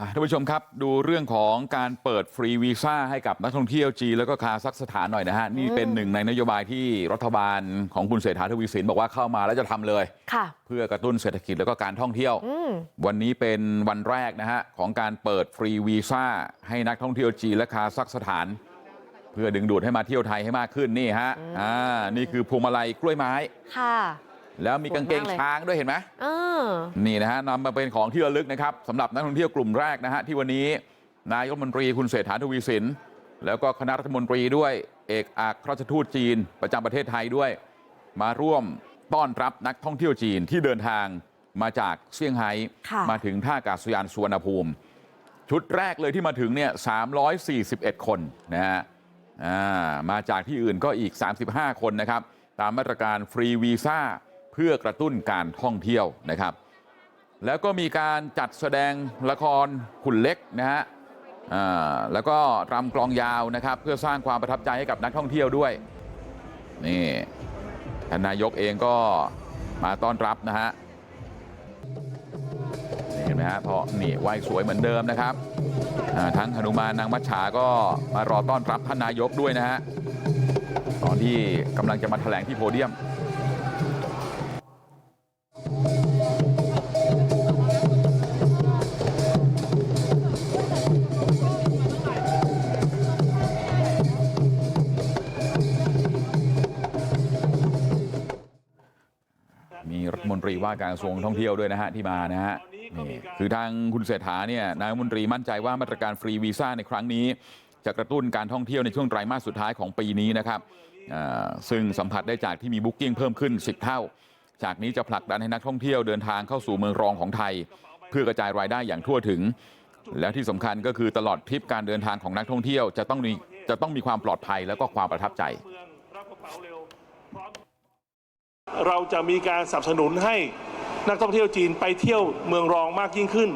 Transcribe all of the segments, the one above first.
อะท่านผู้ชมครับดูเรื่องของการเปิดฟรีวีซ่าให้กับนักท่องเที่ยวจีนแล้วก็คาซักสถานหน่อยนะฮะนี่เป็นหนึ่งในนโยบายที่รัฐบาลของคุณเศรษฐาทวีสินบอกว่าเข้ามาแล้วจะทำเลยค่ะเพื่อกระตุ้นเศรษฐกิจแล้วก็การท่องเที่ยวอืมวันนี้เป็นวันแรกนะฮะของการเปิดฟรีวีซ่าให้นักท่องเที่ยวจีนและคาซักสถาน เพื่อดึงดูดให้มาเที่ยวไทยให้มากขึ้นนี่ฮะอ่านี่คือพวงมาลัยกล้วยไม้ค่ะ แล้วมีกางเกงสวยมากเลยช้างด้วยเห็นไหมเออนี่นะฮะนำมาเป็นของที่ระลึกนะครับสำหรับนักท่องเที่ยวกลุ่มแรกนะฮะที่วันนี้นายกรัฐมนตรีคุณเศรษฐาทวีสินแล้วก็คณะรัฐมนตรีด้วยเอกอัครราชทูตจีนประจำประเทศไทยด้วยมาร่วมต้อนรับนักท่องเที่ยวจีนที่เดินทางมาจากเซี่ยงไฮ้ค่ะมาถึงท่าอากาศยานสุวรรณภูมิ ชุดแรกเลยที่มาถึงเนี่ย341 คนนะฮะอ่ามาจากที่อื่นก็อีก 35 คนนะครับ ตามมาตรการฟรีวีซ่า เพื่อกระตุ้นการท่องเที่ยวนะครับแล้วก็มีการจัดแสดงละครขุนเล็กนะฮะแล้วก็รำกลองยาวนะครับเพื่อสร้างความประทับใจให้กับนักท่องเที่ยวด้วยนี่ท่านนายกเองก็มาต้อนรับนะฮะเห็นไหมฮะพอนี่ไหวสวยเหมือนเดิมนะครับทั้งหนุมานนางมัจฉาก็มารอต้อนรับท่านนายกด้วยนะฮะตอนที่กำลังจะมาแถลงที่โพเดียม มีรัฐมนตรีว่าการกระทรวงท่องเที่ยวด้วยนะฮะที่มานะฮะนี่คือทางคุณเศรษฐาเนี่ยนายมนตรีมั่นใจว่ามาตรการฟรีวีซ่าในครั้งนี้จะกระตุ้นการท่องเที่ยวในช่วงไตรมาสสุดท้ายของปีนี้นะครับซึ่งสัมผัสได้จากที่มีบุ๊กกิ้งเพิ่มขึ้น 10 เท่า จากนี้จะผลักดันให้นักท่องเที่ยวเดินทางเข้าสู่เมืองรองของไทย เพื่อกระจายรายได้อย่างทั่วถึง และที่สำคัญก็คือตลอดทริปการเดินทางของนักท่องเที่ยวจะต้องมีจะต้องมีความปลอดภัยแล้วก็ความประทับใจ เราจะมีการสนับสนุนให้นักท่องเที่ยวจีนไปเที่ยวเมืองรองมากยิ่งขึ้น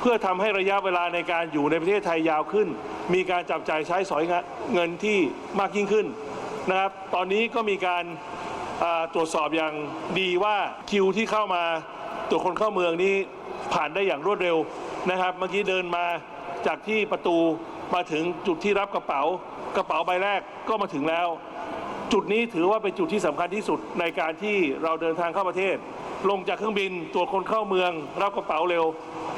เพื่อทำให้ระยะเวลาในการอยู่ในประเทศไทยยาวขึ้น มีการจับจ่ายใช้สอยเงินที่มากยิ่งขึ้นนะครับ ตอนนี้ก็มีการตรวจสอบอย่างดีว่าคิวที่เข้ามาตรวจคนเข้าเมืองนี้ผ่านได้อย่างรวดเร็วนะครับ เมื่อกี้เดินมาจากที่ประตูมาถึงจุดที่รับกระเป๋า กระเป๋าใบแรกก็มาถึงแล้ว จุดนี้ถือว่าเป็นจุดที่สำคัญที่สุดในการที่เราเดินทางเข้าประเทศ ลงจากเครื่องบินตรวจคนเข้าเมืองรับกระเป๋าเร็ว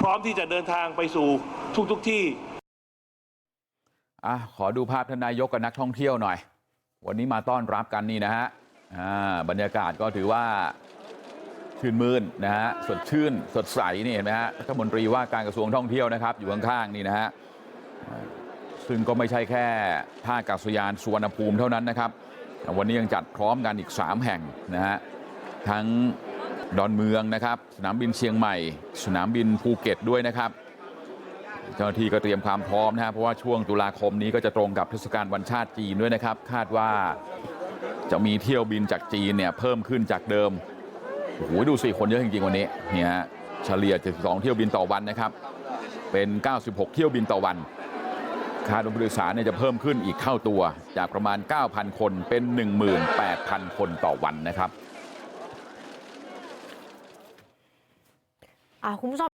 พร้อมที่จะเดินทางไปสู่ทุกๆทที่อะขอดูภาพท่านนายกกับนักท่องเที่ยวหน่อย วันนี้มาต้อนรับกันนี่นะฮะบรรยากาศก็ถือว่าชื่นมื่นนะฮะสดชื่นสดใสนี่เห็นไหมฮะรัฐมนตรีว่าการกระทรวงท่องเที่ยวนะครับ อยู่ข้างๆนี่นะฮะซึ่งก็ไม่ใช่แค่ท่าอากาศยานสุวรรณภูมิเท่านั้นนะครับ วันนี้ยังจัดพร้อมกันอีก3แห่งนะฮะทั้งดอนเมืองนะครับสนามบินเชียงใหม่ สนามบินภูเก็ตด้วยนะครับเจ้าหน้าที่ก็เตรียมความพร้อมนะครับเพราะว่าช่วงตุลาคมนี้ก็จะตรงกับเทศกาลวันชาติจีนด้วยนะครับ คาดว่าจะมีเที่ยวบินจากจีนเนี่ยเพิ่มขึ้นจากเดิมโอ้โหดูสิคนเยอะจริงๆวันนี้เนี่ยเฉลี่ย 72 เที่ยวบินต่อวันนะครับ เป็น 96 เที่ยวบินต่อวัน คาดว่าผู้โดยสารเนี่ยจะเพิ่มขึ้นอีกเท่าตัวจากประมาณ9,000คนเป็น18,000คนต่อวันนะครับคุณผู้ชม